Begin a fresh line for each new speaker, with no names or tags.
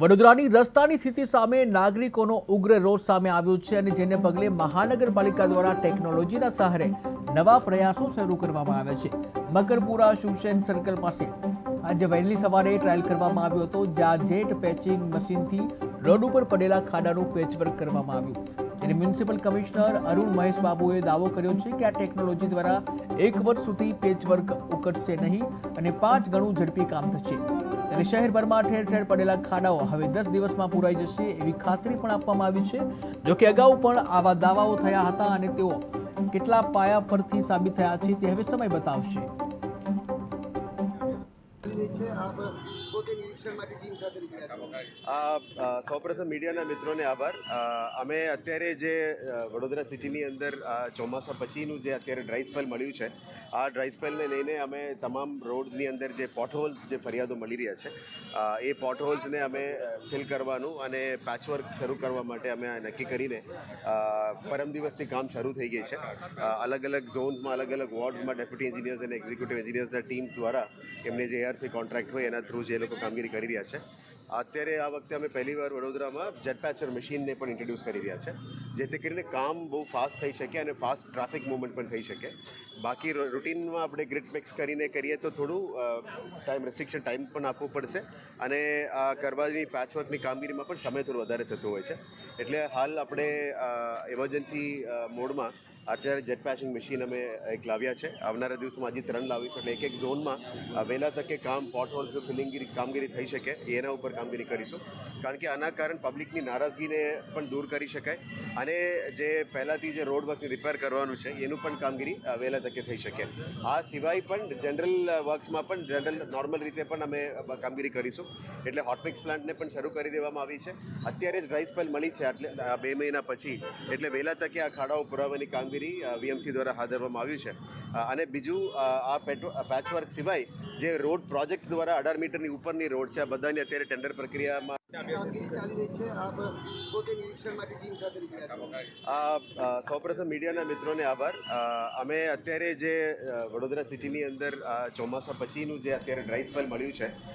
વડોદરાની રસ્તાની સ્થિતિ સામે નાગરિકોનો ઉગ્ર રોષ સામે આવ્યો છે અને જેને પગલે મહાનગરપાલિકા દ્વારા ટેકનોલોજીના સહારે નવા પ્રયાસો શરૂ કરવામાં આવ્યા છે. મકરપુરા શિવસેન સર્કલ પાસે આજે વહેલી સવારે ટ્રાયલ કરવામાં આવ્યો હતો, જ્યાં જેટ પેચિંગ મશીનથી રોડ ઉપર પડેલા ખાડાનું પેચવર્ક કરવામાં આવ્યું. ત્યારે મ્યુનિસિપલ કમિશનર અરુણ મહેશ બાબુએ દાવો કર્યો છે કે આ ટેકનોલોજી દ્વારા એક વર્ષ સુધી પેચવર્ક ઉકળશે નહીં અને પાંચ ગણું ઝડપી કામ થશે. ત્યારે શહેરભરમાં ઠેર ઠેર પડેલા ખાડાઓ હવે દસ દિવસમાં પૂરાઈ જશે એવી ખાતરી પણ આપવામાં આવી છે. જોકે અગાઉ પણ આવા દાવાઓ થયા હતા અને તેઓ કેટલા પાયા પરથી સાબિત થયા છે તે હવે સમય બતાવશે.
આપ પોતે નિરીક્ષણ માટે ટીમ સાથે નીકળ્યા
સૌપ્રથમ મીડિયાના મિત્રોને આભાર. અમે અત્યારે જે વડોદરા સિટીની અંદર ચોમાસા પછીનું જે અત્યારે ડ્રાય સ્પેલ મળ્યું છે, આ ડ્રાય સ્પેલને લઈને અમે તમામ રોડ્સની અંદર જે પોટહોલ્સ જે ફરિયાદો મળી રહ્યા છે એ પોટહોલ્સને અમે ફિલ કરવાનું અને પેચવર્ક શરૂ કરવા માટે અમે નક્કી કરીને પરમ દિવસથી કામ શરૂ થઈ ગઈ છે. અલગ અલગ ઝોન્સમાં, અલગ અલગ વોર્ડ્સમાં ડેપ્યુટી એન્જિનિયર્સ અને એક્ઝિક્યુટિવ એન્જિનિયર્સના ટીમ્સ દ્વારા એમને જે એઆરસી કોન્ટ્રાક્ટ હોય એના થ્રુ જે લોકો કામગીરી કરી રહ્યા છે. અત્યારે આ વખતે અમે પહેલીવાર વડોદરામાં જેટપેચર મશીનને પણ ઇન્ટ્રોડ્યુસ કરી રહ્યા છે, જેથી કરીને કામ બહુ ફાસ્ટ થઈ શકે અને ફાસ્ટ ટ્રાફિક મૂવમેન્ટ પણ થઈ શકે. બાકી રૂટીનમાં આપણે ગ્રીટ મિક્સ કરીને કરીએ તો થોડું ટાઈમ રેસ્ટ્રિક્શન ટાઈમ પણ આપવો પડશે અને આ કરવાની પેચવર્કની કામગીરીમાં પણ સમય થોડો વધારે થતો હોય છે. એટલે હાલ આપણે ઇમરજન્સી મોડમાં અત્યારે જેટ પેચિંગ મશીન અમે એક લાવ્યા છે. આવનારા દિવસોમાં હજી ત્રણ લાવીશું. એટલે એક એક ઝોનમાં વહેલા તકે કામ પોટ હોલ્સ ફિલિંગની કામગીરી થઈ શકે, એના ઉપર કામગીરી કરીશું. કારણ કે આના કારણ પબ્લિકની નારાજગીને પણ દૂર કરી શકાય. અને જે પહેલાંથી જે રોડ વર્કની રિપેર કરવાનું છે, એનું પણ કામગીરી વહેલા તકે થઈ શકે. આ સિવાય પણ જનરલ વર્ક્સમાં પણ જનરલ નોર્મલ રીતે પણ અમે કામગીરી કરીશું. એટલે હોટમિક્સ પ્લાન્ટને પણ શરૂ કરી દેવામાં આવી છે. અત્યારે જ ડ્રાય સ્પેલ મળી છે એટલે બે મહિના પછી. એટલે વહેલા તકે આ ખાડાઓ પુરાવાની કામગીરી વીએમસી દ્વારા હાથ ધરવામાં આવ્યું છે. અને બીજું આ પેટ્રો પેચવર્ક સિવાય જે રોડ પ્રોજેક્ટ દ્વારા અઢાર મીટરની ઉપરની રોડ છે, આ બધાની અત્યારે ટેન્ડર પ્રક્રિયામાં
છો.
આ સૌપ્રથમ મીડિયાના મિત્રોને આભાર. અમે અત્યારે જે વડોદરા સિટીની અંદર ચોમાસા પછીનું જે અત્યારે ડ્રાય સ્પેલ મળ્યું છે